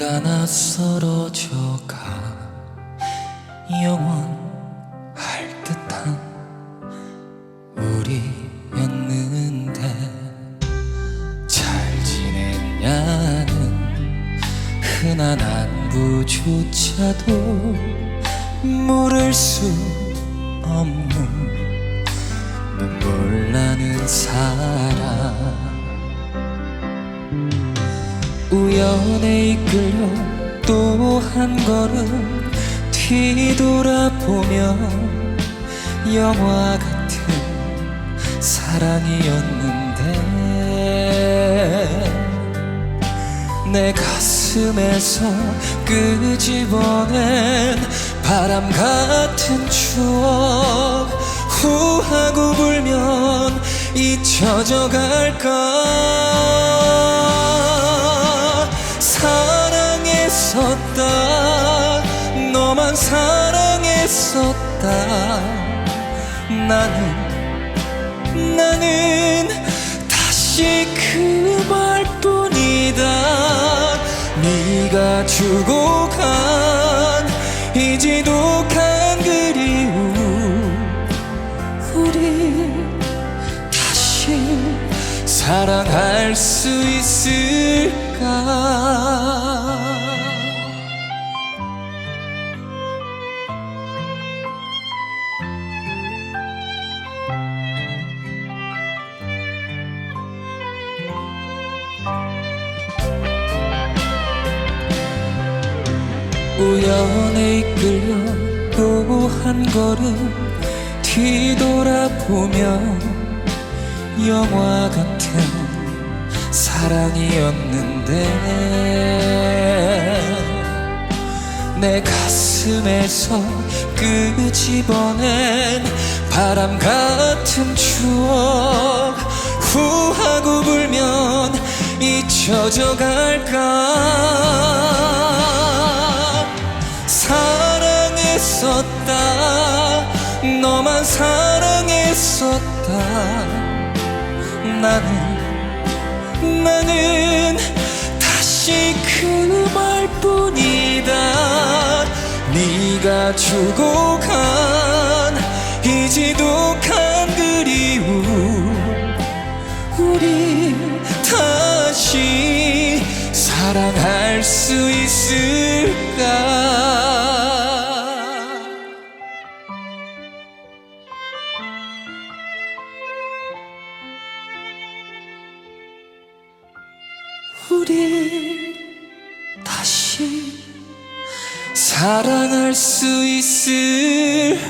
네가 낯설어져가. 영원할 듯한 우리였는데 잘 지냈냐는 흔한 안부조차도 물을 수 없는 눈물 나는 사람 우연에 이끌려 또 한 걸음 뒤돌아보며 영화 같은 사랑이었는데 내 가슴에서 끄집어낸 바람 같은 추억 후하고 불면 잊혀져 갈까 사랑했었다 나는 나는 다시 그 말뿐이다. 네가 주고 간 이 지독한 그리움. 우리 다시 사랑할 수 있을까 우연에 이끌려 또 한 걸음 뒤돌아보며 영화 같은 사랑이었는데 내 가슴에서 끄집어낸 바람 같은 추억 후하고 불면 잊혀져 갈까 사랑했었다. 너만 사랑했었다. 나는 나는 다시 그 말 뿐이다. 네가 주고 간 이 지독한 그리움. 우리 다시 사랑할 수 있을까 우리 다시 사랑할 수 있을까